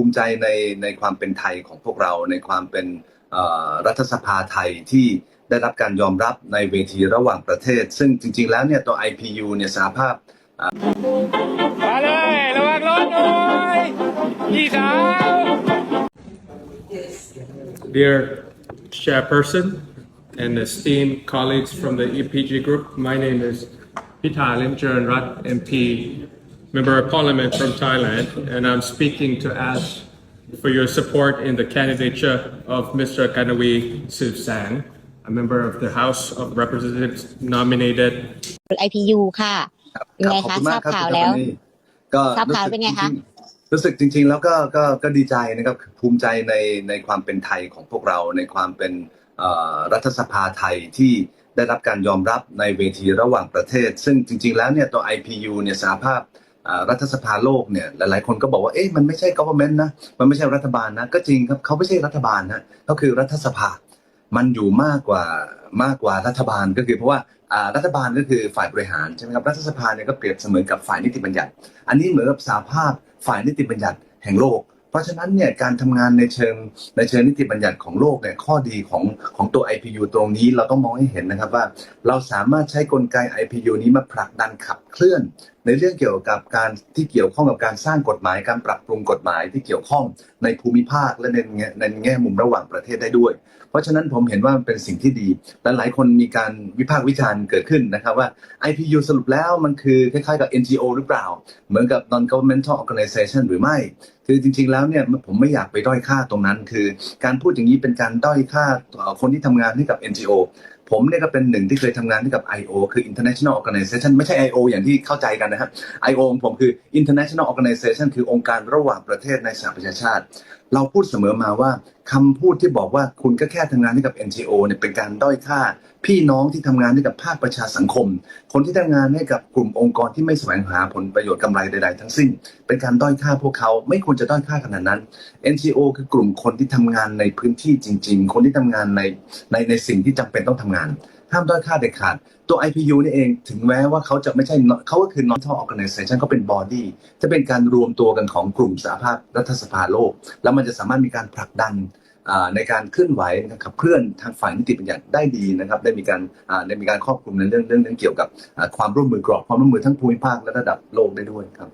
ภูมิใจในในความเป็นไทยของพวกเราในความเป็นเอ่อรัฐสภาไทยที่ได้รับการยอมรับในเวทีระหว่างประเทศ ซึ่งจริง ๆ แล้วเนี่ยตัว IPU เนี่ยสหภาพมาเลยระวังรถหน่อยพี่สาว Dear Chairperson and esteemed colleagues from the EPG Group, my name is Pita Limjaran Rat, MP, Member of Parliament from Thailand, and I'm speaking to ask for your support in the candidature of Mr. Kanawi Sivsang, a member of the House of Representatives nominated ไอพียูค่ะเป็นไงขอบคะคุณทมารากบครับข่าวคุณแล้วธรรมนีก็ทราบข่าวสึกเป็นไงคะจริๆรู้สึกจริงๆ แล้วก็ก็ก็ดีใจนะครับภูมิใจในในความเป็นไทยของพวกเราในความเป็นเอ่อรัฐสภาไทยที่ได้รับการยอมรับในเวทีระหว่างประเทศ ซึ่งจริงๆ แล้วเนี่ยตัว IPU เนี่ยสหภาพอ่า รัฐสภาโลกเนี่ยหลายๆ คนก็บอกว่าเอ๊ะมันไม่ใช่ government นะมันไม่ใช่รัฐบาลนะก็จริงครับเขาไม่ใช่รัฐบาลนะเขาคือรัฐสภา มันอยู่มากกว่ามากกว่ารัฐบาลก็คือเพราะว่ารัฐบาลก็คือฝ่ายบริหารใช่ไหมครับรัฐสภาเนี่ยก็เปรียบเสมือนกับฝ่ายนิติบัญญัติ อันนี้เหมือนกับสาภาพฝ่ายนิติบัญญัติแห่งโลก เพราะฉะนั้นเนี่ยการทำงานในเชิงในเชิงนิติบัญญัติของโลกเนี่ยข้อดีของของตัว IPU ตรงนี้เราต้องมองให้เห็นนะครับว่า เราสามารถใช้กลไก IPU นี้มาผลักดันขับเคลื่อนในเรื่องเกี่ยวกับการที่เกี่ยวข้องกับการสร้างกฎหมายการปรับปรุงกฎหมายที่เกี่ยวข้องในภูมิภาคและในแง่ในแง่มุมระหว่างประเทศได้ด้วย เพราะฉะนั้นผมเห็นว่ามันเป็นสิ่งที่ดีและหลายคนมีการวิพากษ์วิจารณ์เกิดขึ้นนะครับว่า IPU สรุปแล้วมันคือคล้ายๆกับ NGO หรือเปล่า เหมือนกับ non governmental organization หรือไม่ คือจริง ๆ แล้วเนี่ยผมไม่อยากไปด้อยค่าตรงนั้น คือการพูดอย่างนี้เป็นการด้อยค่าคนที่ทำงานให้กับ NGO ผมเนี่ยก็เป็นหนึ่งที่เคยทำงานที่กับ IO คือ International Organization ไม่ใช่ IO อย่างที่เข้าใจกันนะครับ IO ของผมคือ International Organization คือองค์การระหว่างประเทศในสหประชาชาติ เราพูดเสมอมาว่าคำพูดที่บอกว่าคุณก็แค่ทำงานให้กับ NGO เนี่ยเป็นการด้อยค่า พี่น้องที่ทำงานให้กับภาคประชาสังคม คนที่ทำงานให้กับกลุ่มองค์กรที่ไม่แสวงหาผลประโยชน์กำไรใด ๆ ทั้งสิ้น เป็นการด้อยค่าพวกเขาไม่ควรจะด้อยค่าขนาดนั้น NGO คือกลุ่มคนที่ทำงานในพื้นที่จริง ๆ คนที่ทำงานในในในสิ่งที่จำเป็นต้องทำงาน ห้ามด้อยค่าเด็ดขาด ตัว IPU นี่เองถึงแม้ว่าเขาจะไม่ใช่เขาก็คือ non organization เขาเป็น body จะเป็นการรวมตัวกันของกลุ่มสหภาพรัฐสภาโลก แล้วมันจะสามารถมีการผลักดันในการเคลื่อนไหวนะครับเคลื่อนทางฝ่ายนิติบัญญัติได้ดีนะครับ ได้มีการได้มีการครอบคลุมในเรื่องเรื่องเรื่องเกี่ยวกับความร่วมมือกรอบความร่วมมือทั้งภูมิภาคและระดับโลกได้ด้วยครับ